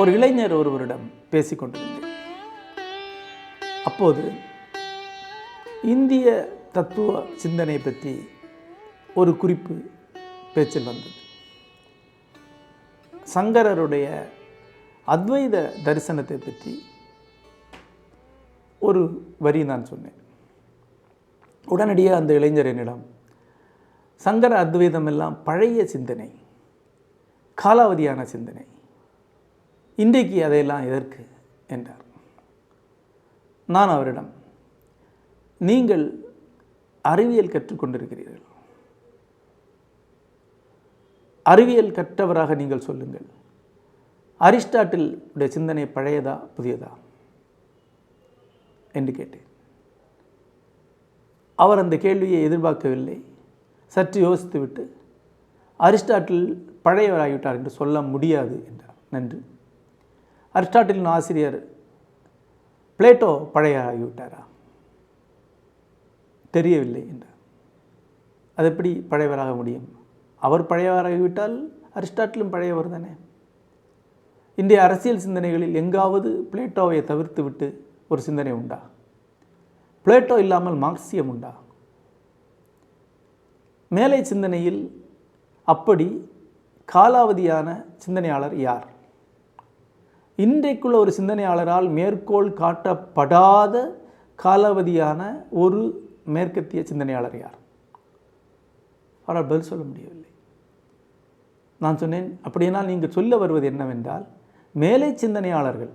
ஒரு இளைஞர் ஒருவரிடம் பேசிக்கொண்டிருந்தேன். அப்போது இந்திய தத்துவ சிந்தனை பற்றி ஒரு குறிப்பு பேச்சில் வந்தது. சங்கரருடைய அத்வைத தரிசனத்தை பற்றி ஒரு வரி நான் சொன்னேன். உடனடியாக அந்த இளைஞர் என்னிடம் சங்கர அத்வைதம் எல்லாம் பழைய சிந்தனை காலாவதியான சிந்தனை இன்றைக்கு அதையெல்லாம் எதற்கு? என்றார். நான் அவரிடம் நீங்கள் அறிவியல் கற்றுக்கொண்டிருக்கிறீர்கள் அறிவியல் கற்றவராக நீங்கள் சொல்லுங்கள். அரிஸ்டாட்டில் உடைய சிந்தனை பழையதா புதியதா? என்று கேட்டேன். அவர் அந்த கேள்வியை எதிர்பார்க்கவில்லை. சற்று யோசித்துவிட்டு அரிஸ்டாட்டில் பழையவராகிவிட்டார் என்று சொல்ல முடியாது என்றார். நன்றி. அரிஸ்டாட்டிலின் ஆசிரியர் பிளேட்டோ பழைய ஆகிவிட்டாரா தெரியவில்லை என்றார் அது எப்படி பழையவராக முடியும்? அவர் பழையவராகிவிட்டால் அரிஸ்டாட்டிலும் பழையவர் தானே? இன்றைய அரசியல் சிந்தனைகளில் எங்காவது பிளேட்டோவை தவிர்த்து விட்டு ஒரு சிந்தனை உண்டா? பிளேட்டோ இல்லாமல் மார்க்சியம் உண்டா? மேலை சிந்தனையில் அப்படி காலாவதியான சிந்தனையாளர் யார்? இன்றைக்குள்ள ஒரு சிந்தனையாளரால் மேற்கோள் காட்டப்படாத காலாவதியான ஒரு மேற்கத்திய சிந்தனையாளர் யார்? அவரால் பதில் சொல்ல முடியவில்லை. நான் சொன்னேன் அப்படியானால் நீங்கள் சொல்ல வருவது என்னவென்றால் மேலை சிந்தனையாளர்கள்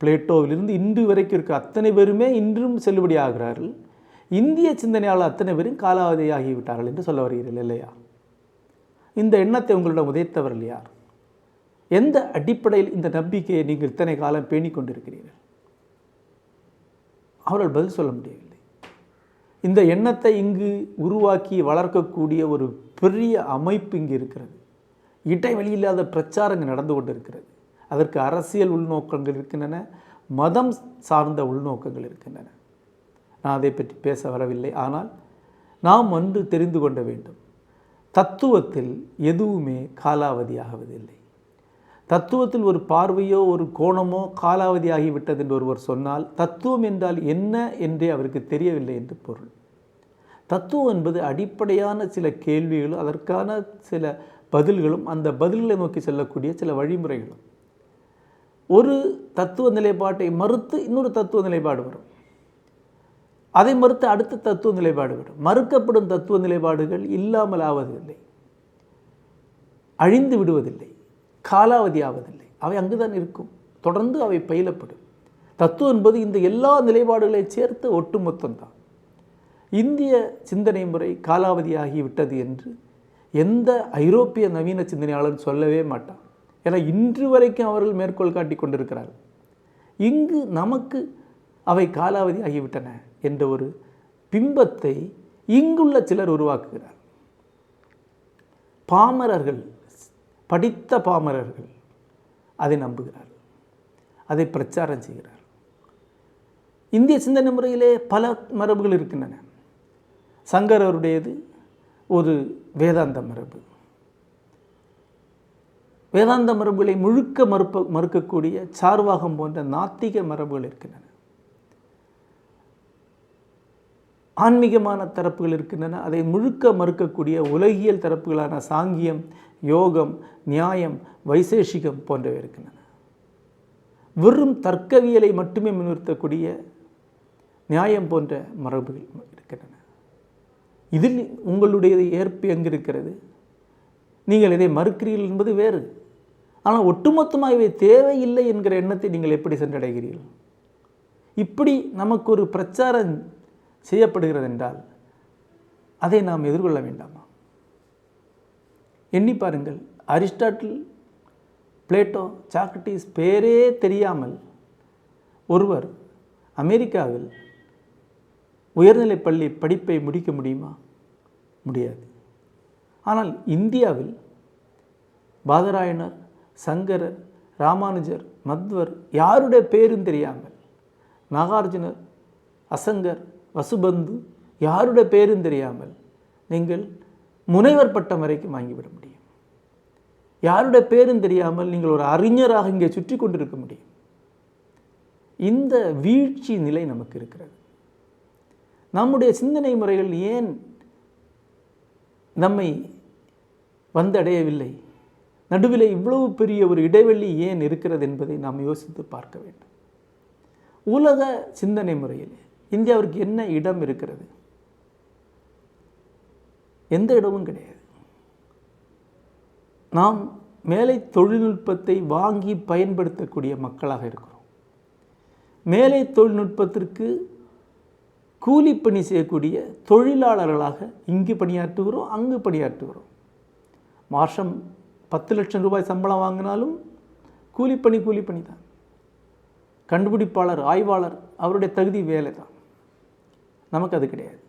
பிளேட்டோவிலிருந்து இன்று வரைக்கும் இருக்க அத்தனை பேருமே இன்றும் செல்லுபடியாகிறார்கள் இந்திய சிந்தனையாளர் அத்தனை பேரும் காலாவதியாகிவிட்டார்கள் என்று சொல்ல வருகிறீர்கள் இல்லையா? இந்த எண்ணத்தை உங்களிடம் உதைத்தவர்கள் யார்? எந்த அடிப்படையில் இந்த நம்பிக்கையை நீங்கள் இத்தனை காலம் பேணிக் கொண்டிருக்கிறீர்கள் அவர்கள் பதில் சொல்ல முடியவில்லை. இந்த எண்ணத்தை இங்கு உருவாக்கி வளர்க்கக்கூடிய ஒரு பெரிய அமைப்பு இங்கு இருக்கிறது. இடைவெளி இல்லாத பிரச்சாரங்கள் நடந்து கொண்டிருக்கிறது. அதற்கு அரசியல் உள்நோக்கங்கள் இருக்கின்றன மதம் சார்ந்த உள்நோக்கங்கள் இருக்கின்றன. நான் அதை பற்றி பேச வரவில்லை. ஆனால் நாம் ஒன்று தெரிந்து கொள்ள வேண்டும். தத்துவத்தில் எதுவுமே காலாவதியாகவதில்லை. தத்துவத்தில் ஒரு பார்வையோ ஒரு கோணமோ காலாவதியாகிவிட்டது என்று ஒருவர் சொன்னால் தத்துவம் என்றால் என்ன என்றே அவருக்கு தெரியவில்லை என்று பொருள். தத்துவம் என்பது அடிப்படையான சில கேள்விகளும் அதற்கான சில பதில்களும் அந்த பதில்களை நோக்கி செல்லக்கூடிய சில வழிமுறைகளும். ஒரு தத்துவ நிலைப்பாட்டை மறுத்து இன்னொரு தத்துவ நிலைப்பாடு வரும். அதை மறுத்து அடுத்த தத்துவ நிலைப்பாடு வரும். மறுக்கப்படும் தத்துவ நிலைப்பாடுகள் இல்லாமல் ஆவதில்லை. அழிந்து விடுவதில்லை. காலாவதி ஆவதில்லை அவை அங்குதான் இருக்கும். தொடர்ந்து அவை பயிலப்படும். தத்துவம் என்பது இந்த எல்லா நிலைப்பாடுகளை சேர்த்து ஒட்டுமொத்தம்தான். இந்திய சிந்தனை முறை காலாவதியாகி விட்டது என்று எந்த ஐரோப்பிய நவீன சிந்தனையாளரும் சொல்லவே மாட்டான். ஏன்னா இன்று வரைக்கும் அவர்கள் மேற்கோள் காட்டி கொண்டிருக்கிறார்கள். இங்கு நமக்கு அவை காலாவதி ஆகிவிட்டன என்ற ஒரு பிம்பத்தை இங்குள்ள சிலர் உருவாக்குகிறார் பாமரர்கள் படித்த பாமரர்கள் அதை நம்புகிறார்கள் அதை பிரச்சாரம் செய்கிறார். இந்திய சிந்தனை முறையிலே பல மரபுகள் இருக்கின்றன. சங்கரருடையது ஒரு வேதாந்த மரபு. வேதாந்த மரபுகளை முழுக்க மறுப்ப மறுக்கக்கூடிய சார்வாகம் போன்ற நாத்திக மரபுகள் இருக்கின்றன. ஆன்மீகமான தரப்புகள் இருக்கின்றன. அதை முழுக்க மறுக்கக்கூடிய உலகியல் தரப்புகளான சாங்கியம் யோகம் நியாயம் வைசேஷிகம் போன்றவை இருக்கின்றன. வெறும் தர்க்கவியலை மட்டுமே முன்னிறுத்தக்கூடிய நியாயம் போன்ற மரபுகள் இருக்கின்றன. இதில் உங்களுடைய ஏற்பு எங்கு இருக்கிறது நீங்கள் இதை மறுக்கிறீர்கள் என்பது வேறு. ஆனால் ஒட்டுமொத்தமாக இவை தேவையில்லை என்கிற எண்ணத்தை நீங்கள் எப்படி சென்றடைகிறீர்கள்? இப்படி நமக்கு ஒரு பிரச்சாரம் செய்யப்படுகிறது என்றால் அதை நாம் எதிர்கொள்ள வேண்டாமா? எண்ணி பாருங்கள். அரிஸ்டாட்டில் பிளேட்டோ சாக்ரட்டிஸ் பேரே தெரியாமல் ஒருவர் அமெரிக்காவில் உயர்நிலைப் பள்ளி படிப்பை முடிக்க முடியுமா? முடியாது. ஆனால் இந்தியாவில் பாதராயணர் சங்கரர் ராமானுஜர் மத்வர் யாருடைய பேரும் தெரியாமல் நாகார்ஜுனர் அசங்கர் வசுபந்து யாருடைய பேரும் தெரியாமல் நீங்கள் முனைவர் பட்டம் வரைக்கும் வாங்கிவிட முடியும். யாருடைய பேரும் தெரியாமல் நீங்கள் ஒரு அறிஞராக இங்கே சுற்றி கொண்டிருக்க முடியும். இந்த வீழ்ச்சி நிலை நமக்கு இருக்கிறது. நம்முடைய சிந்தனை முறைகள் ஏன் நம்மை வந்தடையவில்லை? நடுவில் இவ்வளவு பெரிய ஒரு இடைவெளி ஏன் இருக்கிறது என்பதை நாம் யோசித்து பார்க்க வேண்டும். உலக சிந்தனை முறையில் இந்தியாவிற்கு என்ன இடம் இருக்கிறது? எந்த இடமும் கிடையாது. நாம் மேலை தொழில்நுட்பத்தை வாங்கி பயன்படுத்தக்கூடிய மக்களாக இருக்கிறோம். மேலை தொழில்நுட்பத்திற்கு கூலிப்பணி செய்யக்கூடிய தொழிலாளர்களாக இங்கு பணியாற்றுகிறோம் அங்கு பணியாற்றுகிறோம். மாதம் பத்து லட்சம் ரூபாய் சம்பளம் வாங்கினாலும் கூலிப்பணி கூலிப்பணி தான் கண்டுபிடிப்பாளர் ஆய்வாளர் அவருடைய தகுதி வேலை தான் நமக்கு அது கிடையாது.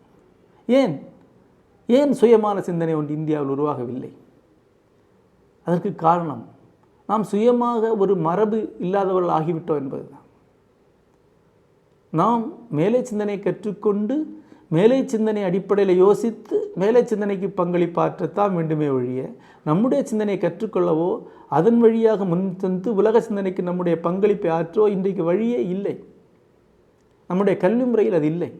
ஏன்? ஏன் சுயமான சிந்தனை ஒன்று இந்தியாவில் உருவாகவில்லை? அதற்கு காரணம் நாம் சுயமாக ஒரு மரபு இல்லாதவர்கள் ஆகிவிட்டோம் என்பதுதான். நாம் மேலை சிந்தனை கற்றுக்கொண்டு மேலை சிந்தனை அடிப்படையில் யோசித்து மேலை சிந்தனைக்கு பங்களிப்பாற்றத்தான் வேண்டுமே ஒழிய நம்முடைய சிந்தனையை கற்றுக்கொள்ளவோ அதன் வழியாக முன் சென்று உலக சிந்தனைக்கு நம்முடைய பங்களிப்பை ஆற்றோ இன்றைக்கு வழியே இல்லை. நம்முடைய கல்வி முறையில் அது இல்லை.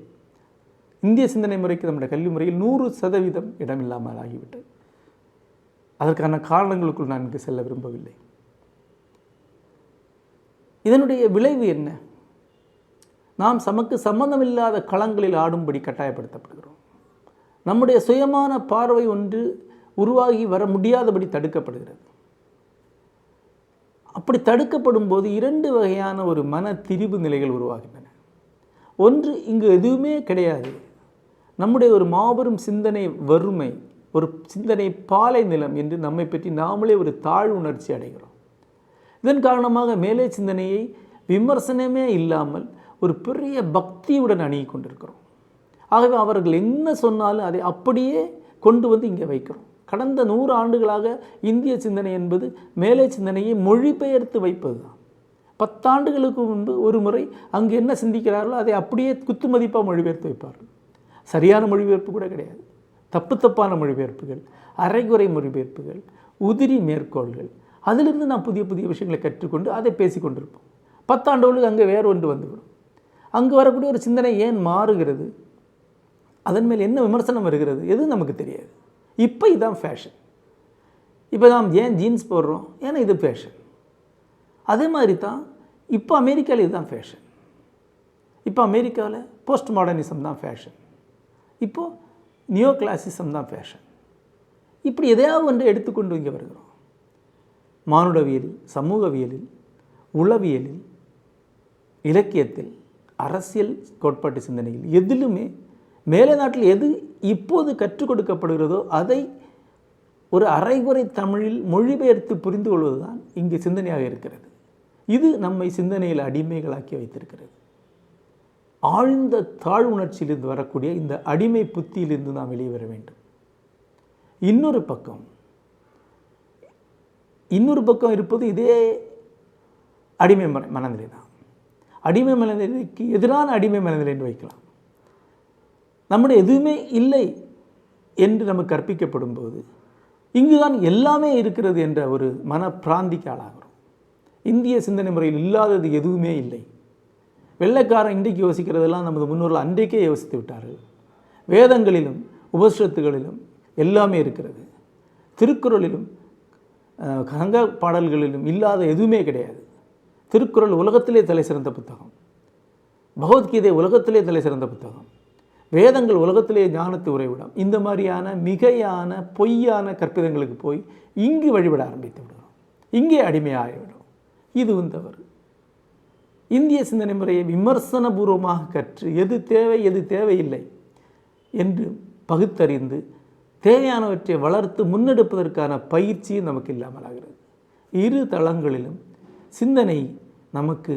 இந்திய சிந்தனை முறைக்கு நம்முடைய கல்வி முறையில் நூறு சதவீதம் இடமில்லாமல் ஆகிவிட்டது. அதற்கான காரணங்களுக்குள் நான் இங்கு செல்ல விரும்பவில்லை. இதனுடைய விளைவு என்ன? நாம் சமக்கு சம்பந்தமில்லாத களங்களில் ஆடும்படி கட்டாயப்படுத்தப்படுகிறோம். நம்முடைய சுயமான பார்வை ஒன்று உருவாகி வர முடியாதபடி தடுக்கப்படுகிறது. அப்படி தடுக்கப்படும் போது இரண்டு வகையான ஒரு மன திரிவு நிலைகள் உருவாகின்றன. ஒன்று இங்கு எதுவுமே கிடையாது. நம்முடைய ஒரு மாபெரும் சிந்தனை வறுமை ஒரு சிந்தனை பாலை நிலம் என்று நம்மை பற்றி நாமளே ஒரு தாழ் உணர்ச்சி அடைகிறோம். இதன் காரணமாக மேலே சிந்தனையை விமர்சனமே இல்லாமல் ஒரு பெரிய பக்தியுடன் அணுகி கொண்டிருக்கிறோம். ஆகவே அவர்கள் என்ன சொன்னாலும் அதை அப்படியே கொண்டு வந்து இங்கே வைக்கிறோம். கடந்த நூறு ஆண்டுகளாக இந்திய சிந்தனை என்பது மேலே சிந்தனையை மொழிபெயர்த்து வைப்பது தான். பத்தாண்டுகளுக்கு முன்பு ஒரு முறை அங்கு என்ன சிந்திக்கிறார்களோ அதை அப்படியே குத்து மதிப்பாக மொழிபெயர்த்து வைப்பார்கள். சரியான மொழிபெயர்ப்பு கூட கிடையாது. தப்பு தப்பான மொழிபெயர்ப்புகள் அரைகுறை மொழிபெயர்ப்புகள் உதிரி மேற்கோள்கள். அதிலிருந்து நாம் புதிய புதிய விஷயங்களை கற்றுக்கொண்டு அதை பேசி கொண்டிருப்போம் பத்தாண்டுகளுக்கு அங்கே வேறு ஒன்று வந்துவிடும். அங்கே வரக்கூடிய ஒரு சிந்தனை ஏன் மாறுகிறது? அதன் மேல் என்ன விமர்சனம் வருகிறது? எதுவும் நமக்கு தெரியாது. இப்போ இதுதான் ஃபேஷன் இப்போ நாம் ஏன் ஜீன்ஸ் போடுறோம்? ஏன்னா இது ஃபேஷன் அதே மாதிரி தான் இப்போ அமெரிக்காவில் இதுதான் ஃபேஷன் இப்போ அமெரிக்காவில் போஸ்ட் மாடர்னிசம் தான் ஃபேஷன் இப்போது நியோ கிளாசிசம் தான் ஃபேஷன் இப்படி எதையாவது ஒன்று எடுத்துக்கொண்டு இங்கே வருகிறோம். மானுடவியலில் சமூகவியலில் உளவியலில் இலக்கியத்தில் அரசியல் கோட்பாட்டு சிந்தனையில் எதிலுமே மேலே நாட்டில் எது இப்போது கற்றுக் கொடுக்கப்படுகிறதோ அதை ஒரு அரைகுறை தமிழில் மொழிபெயர்த்து புரிந்து கொள்வது தான் இங்கு சிந்தனையாக இருக்கிறது. இது நம்மை சிந்தனையில் அடிமைகளாக்கி வைத்திருக்கிறது. ஆழ்ந்த தாழ் உணர்ச்சியிலிருந்து வரக்கூடிய இந்த அடிமை புத்தியிலிருந்து நாம் வெளியே வர வேண்டும். இன்னொரு பக்கம் இன்னொரு பக்கம் இருப்பது இதே அடிமை மன மனநிலை தான். அடிமை மனநிலைக்கு எதிரான அடிமை மனநிலை என்று வைக்கலாம். நம்முடைய எதுவுமே இல்லை என்று நமக்கு கற்பிக்கப்படும் போது இங்குதான் எல்லாமே இருக்கிறது என்ற ஒரு மன பிராந்திக்கு ஆளாகிறோம். இந்திய சிந்தனை முறையில் இல்லாதது எதுவுமே இல்லை. வெள்ளைக்காரன் இன்றைக்கு யோசிக்கிறதெல்லாம் நமது முன்னோர்கள் அன்றைக்கே யோசித்து விட்டார்கள். வேதங்களிலும் உபஸ்ரத்துகளிலும் எல்லாமே இருக்கிறது. திருக்குறளிலும் கங்க பாடல்களிலும் இல்லாத எதுவுமே கிடையாது. திருக்குறள் உலகத்திலே தலை சிறந்த புத்தகம். பகவத்கீதை உலகத்திலே தலை சிறந்த புத்தகம். வேதங்கள் உலகத்திலே ஞானத்து உறைவிடம். இந்த மாதிரியான மிகையான பொய்யான கற்பிதங்களுக்கு போய் இங்கு வழிபட ஆரம்பித்து விடுகிறோம். இங்கே அடிமையாகிவிடும். இதுவும் தவறு. இந்திய சிந்தனை முறையை விமர்சனபூர்வமாக கற்று எது தேவை எது தேவையில்லை என்று பகுத்தறிந்து தேவையானவற்றை வளர்த்து முன்னெடுப்பதற்கான பயிற்சியும் நமக்கு இல்லாமல் ஆகிறது. இரு தளங்களிலும் சிந்தனை நமக்கு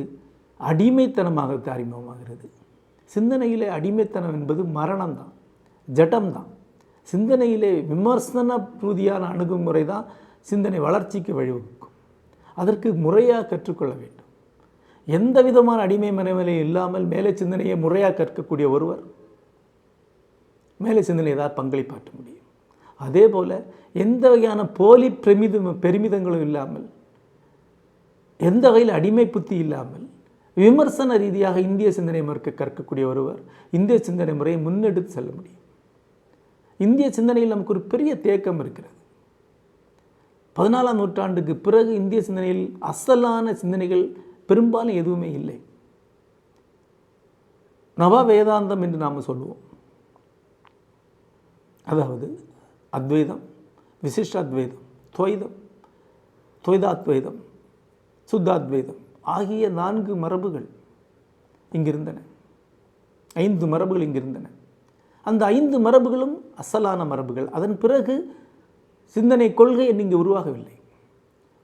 அடிமைத்தனமாக அறிமுகமாகிறது சிந்தனையிலே அடிமைத்தனம் என்பது மரணம்தான் ஜடம்தான். சிந்தனையிலே விமர்சன ரீதியான அணுகுமுறை தான் சிந்தனை வளர்ச்சிக்கு வழிவகுக்கும். அதற்கு முறையாக கற்றுக்கொள்ள வேண்டும். எந்த விதமான அடிமை மனநிலை இல்லாமல் மேலே சிந்தனையை முறையாக கற்கக்கூடிய ஒருவர் மேலே சிந்தனை ஏதாவது பங்களிப்பாற்ற முடியும். அதே போல் எந்த வகையான போலி பிரமிதம் பெருமிதங்களும் இல்லாமல் எந்த வகையில் அடிமை புத்தி இல்லாமல் விமர்சன ரீதியாக இந்திய சிந்தனை முறைக்கு கற்கக்கூடிய ஒருவர் இந்திய சிந்தனை முறையை முன்னெடுத்து செல்ல முடியும். இந்திய சிந்தனையில் நமக்கு ஒரு பெரிய தேக்கம் இருக்கிறது. பதினாலாம் நூற்றாண்டுக்கு பிறகு இந்திய சிந்தனையில் அசலான சிந்தனைகள் பெரும்பாலும் எதுவுமே இல்லை. நவ வேதாந்தம் என்று நாம் சொல்லுவோம். அதாவது அத்வைதம் விசிஷ்டாத்வைதம் துவைதம் துவைதாத்வைதம் சுத்தாத்வைதம் ஆகிய நான்கு மரபுகள் இங்கிருந்தன. ஐந்து மரபுகள் இங்கிருந்தன. அந்த ஐந்து மரபுகளும் அசலான மரபுகள். அதன் பிறகு சிந்தனை கொள்கை இங்கே உருவாகவில்லை.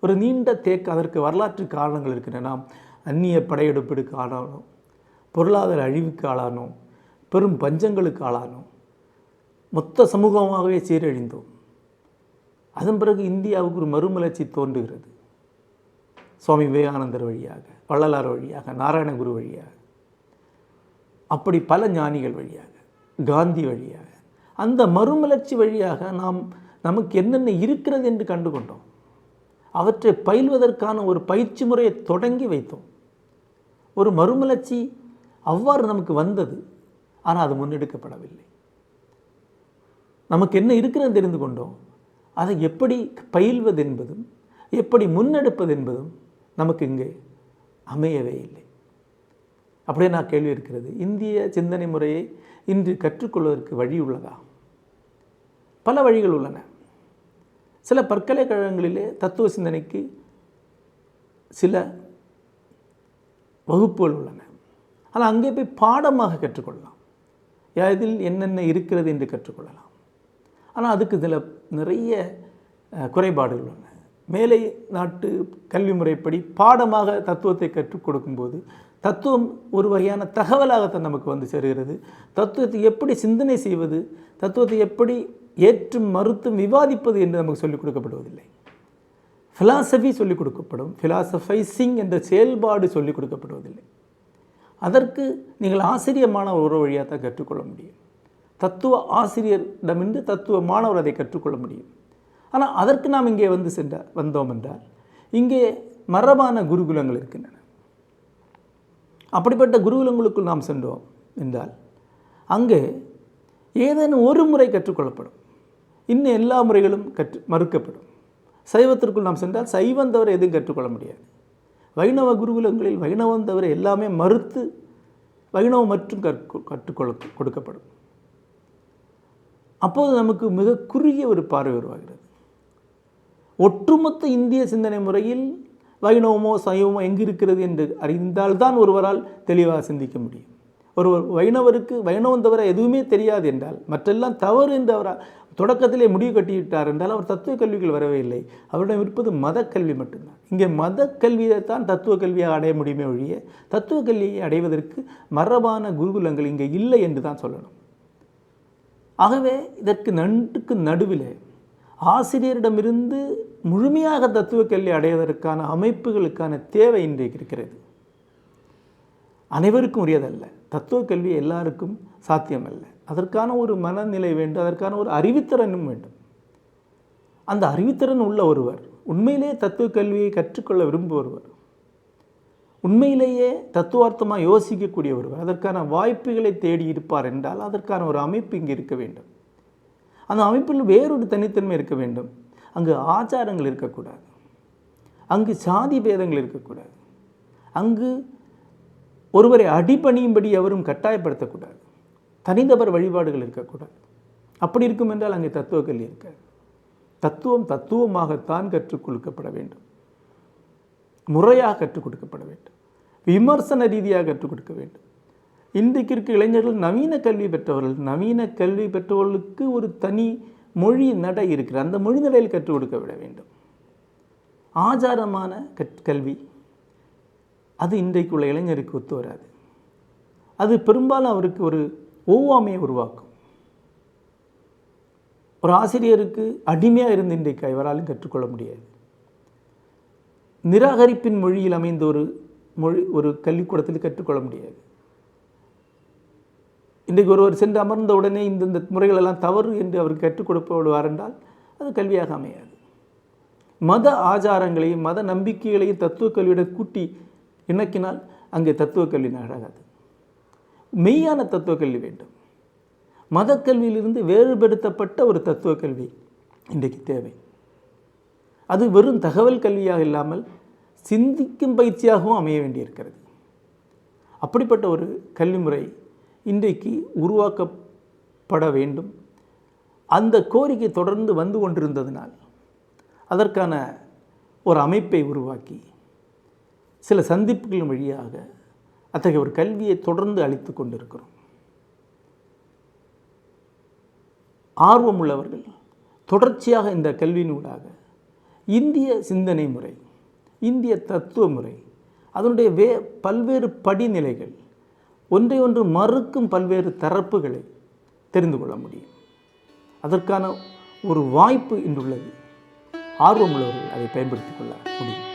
ஒரு நீண்ட தேக்க அதற்கு வரலாற்று காரணங்கள் இருக்கின்றன. நாம் அந்நிய படையெடுப்பிற்கு ஆளானோம். பொருளாதார அழிவுக்கு ஆளானோம். பெரும் பஞ்சங்களுக்கு ஆளானோம். மொத்த சமூகமாகவே சீரழிந்தோம். அதன் பிறகு இந்தியாவுக்கு ஒரு மறுமலர்ச்சி தோன்றுகிறது. சுவாமி விவேகானந்தர் வழியாக வள்ளலார் வழியாக நாராயணகுரு வழியாக. அப்படி பல ஞானிகள் வழியாக காந்தி வழியாக. அந்த மறுமலர்ச்சி வழியாக நாம் நமக்கு என்னென்ன இருக்கிறது என்று கண்டு கொண்டோம் அவற்றை பயில்வதற்கான ஒரு பயிற்சி முறையை தொடங்கி வைத்தோம். ஒரு மறுமலர்ச்சி அவ்வாறு நமக்கு வந்தது ஆனால் அது முன்னெடுக்கப்படவில்லை. நமக்கு என்ன இருக்கிறது தெரிந்து கொண்டோம். அதை எப்படி பயில்வது என்பதும் எப்படி முன்னெடுப்பது என்பதும் நமக்கு இங்கே அமையவே இல்லை. அப்படியே நான் கேள்வி இருக்கிறது இந்திய சிந்தனை முறையை இன்று கற்றுக்கொள்வதற்கு வழி உள்ளதா? பல வழிகள் உள்ளன. சில பல்கலைக்கழகங்களிலே தத்துவ சிந்தனைக்கு சில வகுப்புகள் உள்ளன. ஆனால் அங்கே போய் பாடமாக கற்றுக்கொள்ளலாம். இதில் என்னென்ன இருக்கிறது என்று கற்றுக்கொள்ளலாம். ஆனால் அதுக்கு சில நிறைய குறைபாடுகள் உள்ளன. மேலை நாட்டு கல்வி முறைப்படி பாடமாக தத்துவத்தை கற்றுக் கொடுக்கும்போது தத்துவம் ஒரு வகையான தகவலாகத்தான் நமக்கு வந்து சேருகிறது. தத்துவத்தை எப்படி சிந்தனை செய்வது தத்துவத்தை எப்படி ஏற்றும் மறுத்தும் விவாதிப்பது என்று நமக்கு சொல்லிக் கொடுக்கப்படுவதில்லை. ஃபிலாசபி சொல்லிக் கொடுக்கப்படும். ஃபிலாசபைசிங் என்ற செயல்பாடு சொல்லிக் கொடுக்கப்படுவதில்லை. அதற்கு நீங்கள் ஆசிரிய மாணவர் ஒரு வழியாக தான் கற்றுக்கொள்ள முடியும். தத்துவ ஆசிரியரிடமிருந்து தத்துவ மாணவர் அதை கற்றுக்கொள்ள முடியும். ஆனால் அதற்கு நாம் இங்கே வந்து சென்ற வந்தோம் என்றால் இங்கே மரபான குருகுலங்கள் இருக்கின்றன. அப்படிப்பட்ட குருகுலங்களுக்குள் நாம் சென்றோம் என்றால் அங்கே ஏதேனும் ஒரு முறை கற்றுக்கொள்ளப்படும். இன்னும் எல்லா முறைகளும் கற்று மறுக்கப்படும். சைவத்திற்குள் நாம் சென்றால் சைவம் தவிர எதுவும் கற்றுக்கொள்ள முடியாது. வைணவ குருகுலங்களில் வைணவம் தவிர எல்லாமே மறுத்து வைணவம் மற்றும் கற்று கற்றுக்கொள்ள கொடுக்கப்படும். அப்போது நமக்கு மிக குறுகிய ஒரு பார்வை உருவாகிறது. ஒட்டுமொத்த இந்திய சிந்தனை முறையில் வைணவமோ சைவமோ எங்கு இருக்கிறது என்று அறிந்தால்தான் ஒருவரால் தெளிவாக சிந்திக்க முடியும். ஒருவர் வைணவருக்கு வைணவம் தவிர எதுவுமே தெரியாது என்றால் மற்றெல்லாம் தவறு என்று அவரால் தொடக்கத்திலே முடிவு கட்டிவிட்டார் என்றால் அவர் தத்துவ கல்விகள் வரவே இல்லை. அவரிடம் இருப்பது மத கல்வி மட்டும்தான். இங்கே மத கல்வியை தான் தத்துவ கல்வியாக அடைய முடியுமே ஒழிய தத்துவ கல்வியை அடைவதற்கு மரபான குருகுலங்கள் இங்கே இல்லை என்று தான் சொல்லணும். ஆகவே இதற்கு நன்றுக்கு நடுவில் ஆசிரியரிடமிருந்து முழுமையாக தத்துவ கல்வி அடைவதற்கான அமைப்புகளுக்கான தேவை இன்றைக்கு இருக்கிறது. அனைவருக்கும் உரியதல்ல. தத்துவ கல்வி எல்லாருக்கும் சாத்தியமல்ல. அதற்கான ஒரு மனநிலை வேண்டும் அதற்கான ஒரு அறிவுத்திறனும் வேண்டும். அந்த அறிவுத்திறன் உள்ள ஒருவர் உண்மையிலேயே தத்துவ கல்வியை கற்றுக்கொள்ள விரும்புபவர்கள் உண்மையிலேயே தத்துவார்த்தமாக யோசிக்கக்கூடிய ஒருவர் அதற்கான வாய்ப்புகளை தேடி இருப்பார் என்றால் அதற்கான ஒரு அமைப்பு இங்கே இருக்க வேண்டும். அந்த அமைப்பில் வேறொரு தனித்தன்மை இருக்க வேண்டும். அங்கு ஆச்சாரங்கள் இருக்கக்கூடாது. அங்கு சாதி பேதங்கள் இருக்கக்கூடாது. அங்கு ஒருவரை அடிபணியும்படி எவரும் கட்டாயப்படுத்தக்கூடாது. தனிநபர் வழிபாடுகள் இருக்கக்கூடாது. அப்படி இருக்கும் என்றால் அங்கே தத்துவ கல்வி இருக்காது. தத்துவம் தத்துவமாகத்தான் கற்றுக் கொடுக்கப்பட வேண்டும். முறையாக கற்றுக் கொடுக்கப்பட வேண்டும். விமர்சன ரீதியாக கற்றுக் கொடுக்க வேண்டும். இன்றைக்கு இருக்க இளைஞர்கள் நவீன கல்வி பெற்றவர்கள் நவீன கல்வி பெற்றவர்களுக்கு ஒரு தனி மொழி நடை இருக்கிற அந்த மொழி நடையில் கற்றுக் கொடுக்க விட வேண்டும். ஆச்சாரமான கற் கல்வி அது இன்றைக்கு உள்ள இளைஞருக்கு ஒத்து வராது. அது பெரும்பாலும் அவருக்கு ஒரு ஒவ்வாமையை உருவாக்கும். ஒரு ஆசிரியருக்கு அடிமையாக இருந்து இன்றைக்கு இவராலும் கற்றுக்கொள்ள முடியாது. நிராகரிப்பின் மொழியில் அமைந்த ஒரு மொழி ஒரு கல்விக்கூடத்தில் கற்றுக்கொள்ள முடியாது. இன்றைக்கு ஒருவர் சென்று அமர்ந்த உடனே இந்த இந்த முறைகள் எல்லாம் தவறு என்று அவருக்கு கற்றுக் கொடுப்படுவார் என்றால் அது கல்வியாக அமையாது. மத ஆச்சாரங்களையும் மத நம்பிக்கைகளையும் தத்துவ கல்வியுடன் கூட்டி இணக்கினால் அங்கே தத்துவ கல்வி நகராகாது மெய்யான தத்துவ கல்வி வேண்டும். மதக்கல்வியிலிருந்து வேறுபடுத்தப்பட்ட ஒரு தத்துவ கல்வி இன்றைக்கு தேவை. அது வெறும் தகவல் கல்வியாக இல்லாமல் சிந்திக்கும் பயிற்சியாகவும் அமைய வேண்டியிருக்கிறது. அப்படிப்பட்ட ஒரு கல்வி முறை இன்றைக்கு உருவாக்கப்பட வேண்டும். அந்த கோரிக்கை தொடர்ந்து வந்து கொண்டிருந்ததினால் அதற்கான ஒரு அமைப்பை உருவாக்கி சில சந்திப்புகளின் வழியாக அத்தகைய ஒரு கல்வியை தொடர்ந்து அளித்து கொண்டிருக்கிறோம். ஆர்வம் உள்ளவர்கள் தொடர்ச்சியாக இந்த கல்வியினூடாக இந்திய சிந்தனை முறை இந்திய தத்துவ முறை அதனுடைய வே பல்வேறு படிநிலைகள் ஒன்றை ஒன்று மறுக்கும் பல்வேறு தரப்புகளை தெரிந்து கொள்ள முடியும். அதற்கான ஒரு வாய்ப்பு இன்றுள்ளது. ஆர்வமுள்ளவர்கள் அதை பயன்படுத்திக் கொள்ள முடியும்.